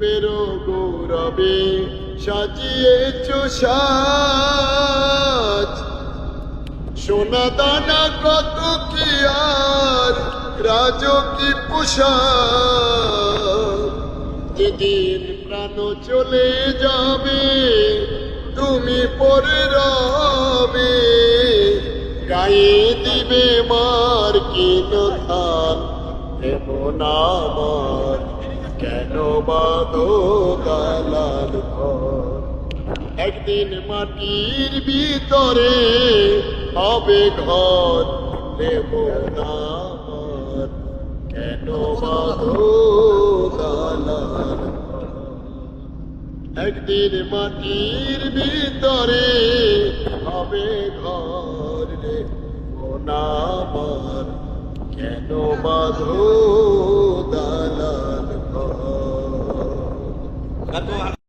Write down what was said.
রূপেরও গৌরবে, সাজিয়েছ সাজ। সোনা দানা কত কি আর রাজকি পোশাক। যেদিন প্রাণ চলে যাবে, তুমি পরে রবে। গায়ে দিবে মার কিন থান এমন আমার কেন বাঁধো গালার ঘর? একদিন মাটির ভিতরে হবে ঘর দেব না কেন বাঁধো ঘর? একদিন মাটির ভিতরে হবে ঘর রে না আমার। কেন বাঁধো দালান ঘর